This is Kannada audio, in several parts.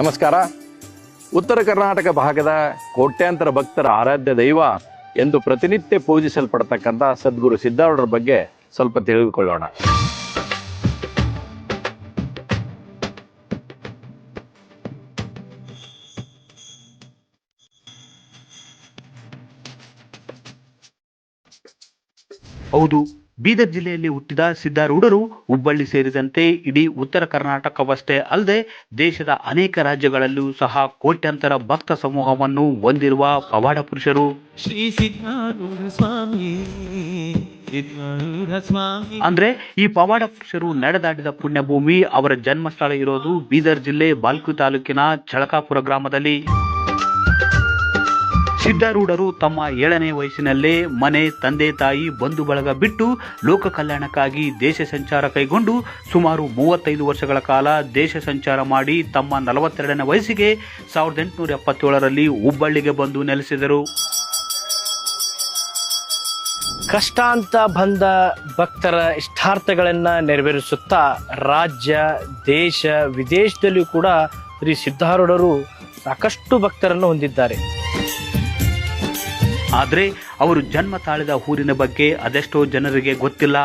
ನಮಸ್ಕಾರ. ಉತ್ತರ ಕರ್ನಾಟಕ ಭಾಗದ ಕೋಟ್ಯಾಂತರ ಭಕ್ತರ ಆರಾಧ್ಯ ದೈವ ಎಂದು ಪ್ರತಿನಿತ್ಯ ಪೂಜಿಸಲ್ಪಡ್ತಕ್ಕಂಥ ಸದ್ಗುರು ಸಿದ್ಧಾರೂಢರ ಬಗ್ಗೆ ಸ್ವಲ್ಪ ತಿಳಿದುಕೊಳ್ಳೋಣ. ಹೌದು ಬೀದರ್ ಜಿಲ್ಲೆಯಲ್ಲಿ ಹುಟ್ಟಿದ ಸಿದ್ದಾರೂಢರು ಹುಬ್ಬಳ್ಳಿ ಸೇರಿದಂತೆ ಇಡೀ ಉತ್ತರ ಕರ್ನಾಟಕವಷ್ಟೇ ಅಲ್ಲದೆ ದೇಶದ ಅನೇಕ ರಾಜ್ಯಗಳಲ್ಲೂ ಸಹ ಕೋಟ್ಯಂತರ ಭಕ್ತ ಸಮೂಹವನ್ನು ಹೊಂದಿರುವ ಪವಾಡ ಪುರುಷರು. ಶ್ರೀ ಸಿದ್ದಾರೂಢ ಸ್ವಾಮಿ ಅಂದ್ರೆ ಈ ಪವಾಡ ಪುರುಷರು ನಡೆದಾಡಿದ ಪುಣ್ಯಭೂಮಿ ಅವರ ಜನ್ಮಸ್ಥಳ ಇರೋದು ಬೀದರ್ ಜಿಲ್ಲೆ ಬಾಲ್ಕು ತಾಲೂಕಿನ ಚಳಕಾಪುರ ಗ್ರಾಮದಲ್ಲಿ. ಸಿದ್ಧಾರೂಢರು ತಮ್ಮ ಏಳನೇ ವಯಸ್ಸಿನಲ್ಲೇ ಮನೆ, ತಂದೆ, ತಾಯಿ, ಬಂಧು ಬಳಗ ಬಿಟ್ಟು ಲೋಕ ಕಲ್ಯಾಣಕ್ಕಾಗಿ ದೇಶ ಸಂಚಾರ ಕೈಗೊಂಡು ಸುಮಾರು ಮೂವತ್ತೈದು ವರ್ಷಗಳ ಕಾಲ ದೇಶ ಸಂಚಾರ ಮಾಡಿ ತಮ್ಮ ನಲವತ್ತೆರಡನೇ ವಯಸ್ಸಿಗೆ ಸಾವಿರದ ಎಂಟುನೂರ ಎಪ್ಪತ್ತೇಳರಲ್ಲಿ ಹುಬ್ಬಳ್ಳಿಗೆ ಬಂದು ನೆಲೆಸಿದರು. ಕಷ್ಟ ಅಂತ ಬಂದ ಭಕ್ತರ ಇಷ್ಟಾರ್ಥಗಳನ್ನ ನೆರವೇರಿಸುತ್ತಾ ರಾಜ್ಯ, ದೇಶ, ವಿದೇಶದಲ್ಲಿಯೂ ಕೂಡ ಶ್ರೀ ಸಿದ್ಧಾರೂಢರು ಸಾಕಷ್ಟು ಭಕ್ತರನ್ನು ಹೊಂದಿದ್ದಾರೆ. ಆದರೆ ಅವರು ಜನ್ಮ ತಾಳಿದ ಊರಿನ ಬಗ್ಗೆ ಅದೆಷ್ಟೋ ಜನರಿಗೆ ಗೊತ್ತಿಲ್ಲ.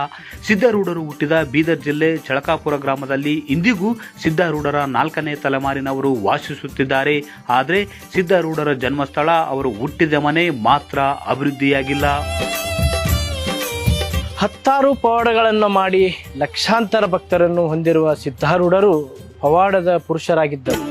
ಸಿದ್ಧಾರೂಢರು ಹುಟ್ಟಿದ ಬೀದರ್ ಜಿಲ್ಲೆ ಚಳಕಾಪುರ ಗ್ರಾಮದಲ್ಲಿ ಇಂದಿಗೂ ಸಿದ್ಧಾರೂಢರ ನಾಲ್ಕನೇ ತಲೆಮಾರಿನವರು ವಾಸಿಸುತ್ತಿದ್ದಾರೆ. ಆದರೆ ಸಿದ್ಧಾರೂಢರ ಜನ್ಮಸ್ಥಳ ಅವರು ಹುಟ್ಟಿದ ಮನೆ ಮಾತ್ರ ಅಭಿವೃದ್ಧಿಯಾಗಿಲ್ಲ. ಹತ್ತಾರು ಪವಾಡಗಳನ್ನು ಮಾಡಿ ಲಕ್ಷಾಂತರ ಭಕ್ತರನ್ನು ಹೊಂದಿರುವ ಸಿದ್ಧಾರೂಢರು ಪವಾಡದ ಪುರುಷರಾಗಿದ್ದರು.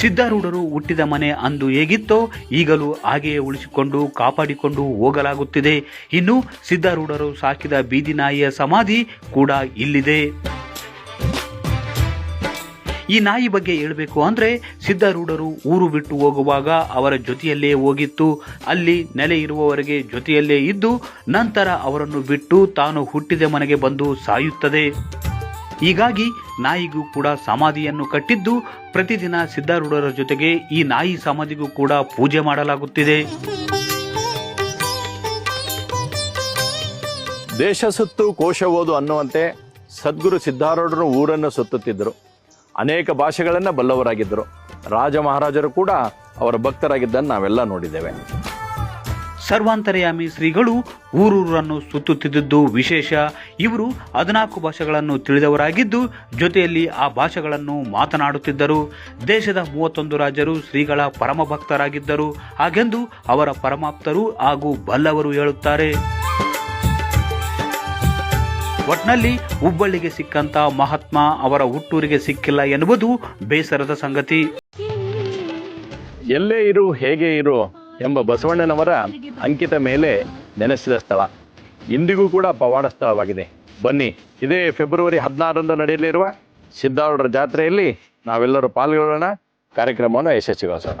ಸಿದ್ಧಾರೂಢರು ಹುಟ್ಟಿದ ಮನೆ ಅಂದು ಹೇಗಿತ್ತೋ ಈಗಲೂ ಹಾಗೆಯೇ ಉಳಿಸಿಕೊಂಡು ಕಾಪಾಡಿಕೊಂಡು ಹೋಗಲಾಗುತ್ತಿದೆ. ಇನ್ನು ಸಿದ್ಧಾರೂಢರು ಸಾಕಿದ ಬೀದಿ ನಾಯಿಯ ಸಮಾಧಿ ಕೂಡ ಇಲ್ಲಿದೆ. ಈ ನಾಯಿ ಬಗ್ಗೆ ಹೇಳಬೇಕು ಅಂದ್ರೆ ಸಿದ್ಧಾರೂಢರು ಊರು ಬಿಟ್ಟು ಹೋಗುವಾಗ ಅವರ ಜೊತೆಯಲ್ಲೇ ಹೋಗಿತ್ತು. ಅಲ್ಲಿ ನೆಲೆ ಇರುವವರೆಗೆ ಜೊತೆಯಲ್ಲೇ ಇದ್ದು ನಂತರ ಅವರನ್ನು ಬಿಟ್ಟು ತಾನು ಹುಟ್ಟಿದ ಮನೆಗೆ ಬಂದು ಸಾಯುತ್ತದೆ. ಹೀಗಾಗಿ ನಾಯಿಗೂ ಕೂಡ ಸಮಾಧಿಯನ್ನು ಕಟ್ಟಿದ್ದು ಪ್ರತಿದಿನ ಸಿದ್ಧಾರೂಢರ ಜೊತೆಗೆ ಈ ನಾಯಿ ಸಮಾಧಿಗೂ ಕೂಡ ಪೂಜೆ ಮಾಡಲಾಗುತ್ತಿದೆ. ದೇಶ ಸುತ್ತು ಕೋಶ ಓದು ಅನ್ನುವಂತೆ ಸದ್ಗುರು ಸಿದ್ಧಾರೂಢರು ಊರನ್ನು ಸುತ್ತುತ್ತಿದ್ದರು. ಅನೇಕ ಭಾಷೆಗಳನ್ನು ಬಲ್ಲವರಾಗಿದ್ದರು. ರಾಜ ಮಹಾರಾಜರು ಕೂಡ ಅವರ ಭಕ್ತರಾಗಿದ್ದನ್ನು ನಾವೆಲ್ಲ ನೋಡಿದ್ದೇವೆ. ಸರ್ವಾಂತರ್ಯಾಮಿ ಶ್ರೀಗಳು ಊರೂರನ್ನು ಸುತ್ತುತ್ತಿದ್ದುದು ವಿಶೇಷ. ಇವರು ಹದಿನಾಲ್ಕು ಭಾಷೆಗಳನ್ನು ತಿಳಿದವರಾಗಿದ್ದು, ಜೊತೆಯಲ್ಲಿ ಆ ಭಾಷೆಗಳನ್ನು ಮಾತನಾಡುತ್ತಿದ್ದರು. ದೇಶದ ಮೂವತ್ತೊಂದು ರಾಜರು ಶ್ರೀಗಳ ಪರಮ ಭಕ್ತರಾಗಿದ್ದರು ಹಾಗೆಂದು ಅವರ ಪರಮಾಪ್ತರು ಹಾಗೂ ಬಲ್ಲವರು ಹೇಳುತ್ತಾರೆ. ಒಟ್ನಲ್ಲಿ ಹುಬ್ಬಳ್ಳಿಗೆ ಸಿಕ್ಕಂತ ಮಹಾತ್ಮ ಅವರ ಹುಟ್ಟೂರಿಗೆ ಸಿಕ್ಕಿಲ್ಲ ಎನ್ನುವುದು ಬೇಸರದ ಸಂಗತಿ. ಎಲ್ಲೇ ಇರು, ಹೇಗೆ ಇರು ಎಂಬ ಬಸವಣ್ಣನವರ ಅಂಕಿತ ಮೇಲೆ ನೆನೆಸಿದ ಸ್ಥಳ. ಇಂದಿಗೂ ಕೂಡ ಪವಾಡ ಸ್ಥಳವಾಗಿದೆ. ಬನ್ನಿ, ಇದೇ ಫೆಬ್ರವರಿ ಹದಿನಾರರಂದು ನಡೆಯಲಿರುವ ಸಿದ್ಧಾರೂಢರ ಜಾತ್ರೆಯಲ್ಲಿ ನಾವೆಲ್ಲರೂ ಪಾಲ್ಗೊಳ್ಳೋಣ. ಕಾರ್ಯಕ್ರಮವನ್ನು ಯಶಸ್ವಿಗೊಳಿಸೋಣ.